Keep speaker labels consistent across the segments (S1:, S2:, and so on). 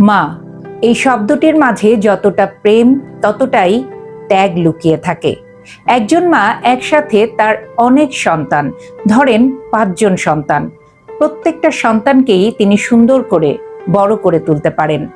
S1: মা, এই শব্দটির মাঝে যতটা প্রেম, ততটাই ত্যাগ লুকিয়ে থাকে। একজন মা একসাথে তার অনেক সন্তান, ধরেন পাঁচজন সন্তান। প্রত্যেকটা সন্তানকেই তিনি সুন্দর করে, বড় করে তুলতে পারেন।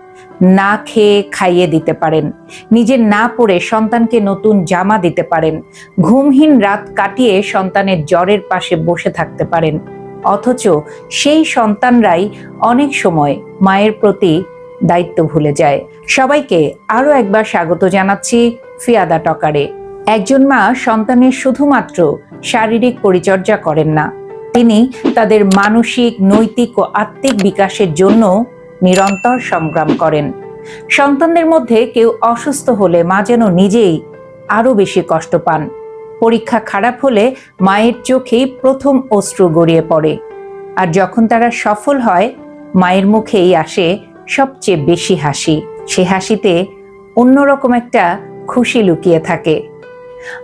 S1: না খেয়ে খাইয়ে দিতে পারেন। নিজের না পড়ে সন্তানকে নতুন জামা দিতে পারেন। ঘুমহীন রাত কাটিয়ে সন্তানের জ্বরের পাশে বসে থাকতে পারেন। অথচ সেই সন্তানরাই অনেক সময় মায়ের প্রতি দায়িত্ব ভুলে যায়। সবাইকে আরও একবার স্বাগত জানাচ্ছি ফিয়াদা টকারে। একজন মা সন্তানের শুধুমাত্র শারীরিক পরিচর্যা করেন না। তিনি তাদের মানসিক, নৈতিক ও আত্মিক বিকাশের জন্য নিরন্তর সংগ্রাম করেন। সন্তানদের মধ্যে কেউ অসুস্থ হলে মা যেন নিজেই আরও বেশি কষ্ট পান। পরীক্ষা খারাপ হলে মায়ের চোখেই প্রথম অশ্রু গড়িয়ে পড়ে। আর যখন তারা সফল হয়, মায়ের মুখেই আসে সবচেয়ে বেশি হাসি। সে হাসিতে অন্যরকম একটা খুশি লুকিয়ে থাকে।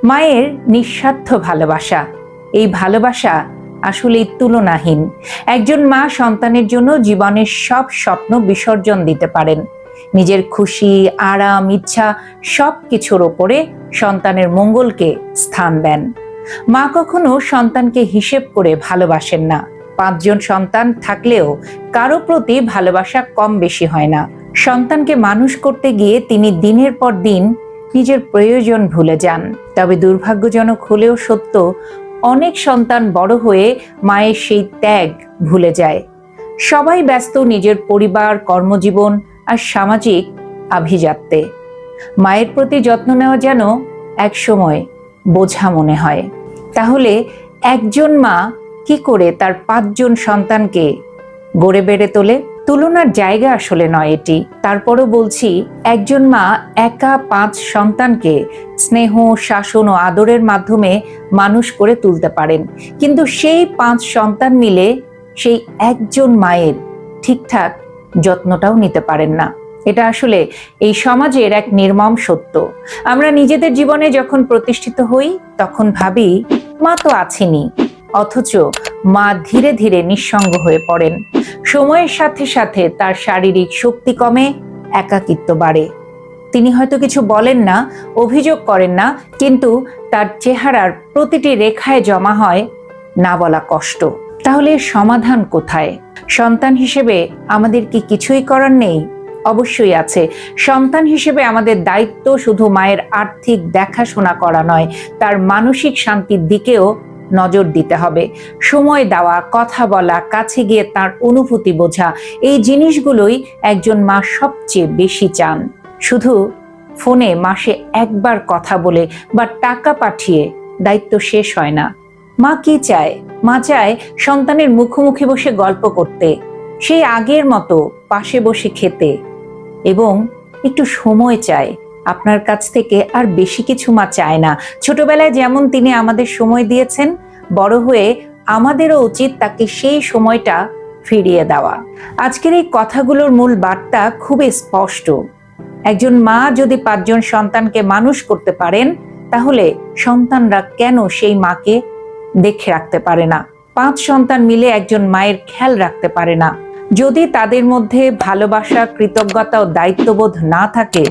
S1: মায়ের নিঃস্বার্থ ভালোবাসা। এই ভালোবাসা আসলেই তুলনাহীন। একজন মা সন্তানের জন্য জীবনের সব স্বপ্ন বিসর্জন দিতে পারেন। নিজের খুশি, আরাম, ইচ্ছা সব কিছুর ওপরে সন্তানের মঙ্গলকে স্থান দেন। মা কখনো সন্তানকে হিসেব করে ভালোবাসেন না। পাঁচজন সন্তান থাকলেও কারও প্রতি ভালোবাসা কম বেশি হয় না। সন্তানকে মানুষ করতে গিয়ে তিনি দিনের পর দিন নিজের প্রয়োজন ভুলে যান। তবে দুর্ভাগ্যজনক হলেও সত্য, অনেক সন্তান বড় হয়ে মায়ের সেই ত্যাগ ভুলে যায়। সবাই ব্যস্ত নিজের পরিবার, কর্মজীবন আর সামাজিক আভিজাত্যে। মায়ের প্রতি যত্ন নেওয়া যেন একসময় বোঝা মনে হয়। তাহলে একজন মা কি করে তার পাঁচজন সন্তানকে গড়ে বেড়ে তোলে? তুলনার জায়গা আসলে নয় এটি। তারপরও বলছি, একজন মা একা পাঁচ সন্তানকে স্নেহ, শাসন ও আদরের মাধ্যমে মানুষ করে তুলতে পারেন। কিন্তু সেই পাঁচ সন্তান মিলে সেই একজন মায়ের ঠিকঠাক যত্নটাও নিতে পারেন না। এটা আসলে এই সমাজের এক নির্মম সত্য। আমরা নিজেদের জীবনে যখন প্রতিষ্ঠিত হই, তখন ভাবি, মা তো আছেনি অথচ মা ধীরে ধীরে নিঃসঙ্গ হয়ে পড়েন। সময়ের সাথে সাথে তার শারীরিক শক্তি কমে, একাকিত্ব বাড়ে। তিনি হয়তো কিছু বলেন না, অভিযোগ করেন না, কিন্তু তার চেহারার প্রতিটি রেখায় জমা হয়, না বলা কষ্ট। তাহলে সমাধান কোথায়? সন্তান হিসেবে আমাদের কি কিছুই করার নেই? অবশ্যই আছে। সন্তান হিসেবে আমাদের দায়িত্ব শুধু মায়ের আর্থিক দেখাশোনা করা নয়, তার মানসিক শান্তির দিকেও নজর দিতে হবে। সময় দেওয়া, কথা বলা, কাছে গিয়ে তার অনুভূতি বোঝা, এই জিনিসগুলোই একজন মা সবচেয়ে বেশি চান। শুধু ফোনে মাসে একবার কথা বলে বা টাকা পাঠিয়ে দায়িত্ব শেষ হয় না। মা কি চায়? মা চায় সন্তানের মুখোমুখি বসে গল্প করতে সেই আগের মতো পাশে বসে খেতে এবং একটু সময় চায়। আপনার কাছ থেকে আর বেশি কিছু মা চায় না। ছোটবেলায় যেমন তিনি আমাদের সময় দিয়েছেন বড় হয়ে আমাদেরও উচিত তাকে সেই সময়টা ফিরিয়ে দেওয়া। আজকের এই কথাগুলোর মূল বার্তা খুবই স্পষ্ট। একজন মা যদি পাঁচজন সন্তানকে মানুষ করতে পারেন, তাহলে সন্তানরা কেন সেই মাকে দেখে রাখতে পারে না? পাঁচ সন্তান মিলে একজন মায়ের খেয়াল রাখতে পারে না। যদি তাদের মধ্যে ভালোবাসা, কৃতজ্ঞতা ও দায়িত্ববোধ না থাকে,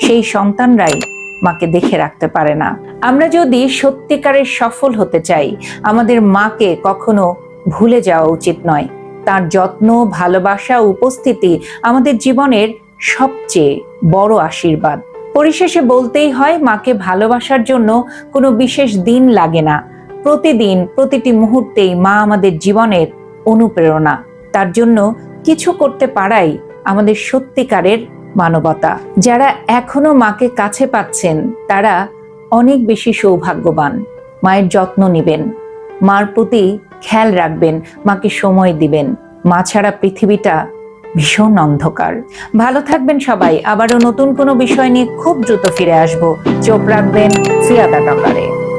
S1: সেই সন্তানরাই মাকে দেখে রাখতে পারে না। আমরা যদি সত্যিকারের সফল হতে চাই, আমাদের মাকে কখনো ভুলে যাওয়া উচিত নয়। তার যত্ন, ভালোবাসা, উপস্থিতি আমাদের জীবনের সবচেয়ে বড় আশীর্বাদ। পরিশেষে বলতেই হয়, মাকে ভালোবাসার জন্য কোনো বিশেষ দিন লাগে না। প্রতিদিন, প্রতিটি মুহূর্তেই মা আমাদের জীবনের অনুপ্রেরণা। তার জন্য কিছু করতে পারাই আমাদের সত্যিকারের মানবতা। যারা এখনও মাকে কাছে পাচ্ছেন, তারা অনেক বেশি সৌভাগ্যবান। মায়ের যত্ন নেবেন। মার প্রতি খেয়াল রাখবেন, মাকে সময় দিবেন। মা ছাড়া পৃথিবীটা ভীষণ অন্ধকার। ভালো থাকবেন সবাই। আবারও নতুন কোনো বিষয় নিয়ে খুব দ্রুত ফিরে আসব। চোখ রাখবেন ফিয়াদা টকারে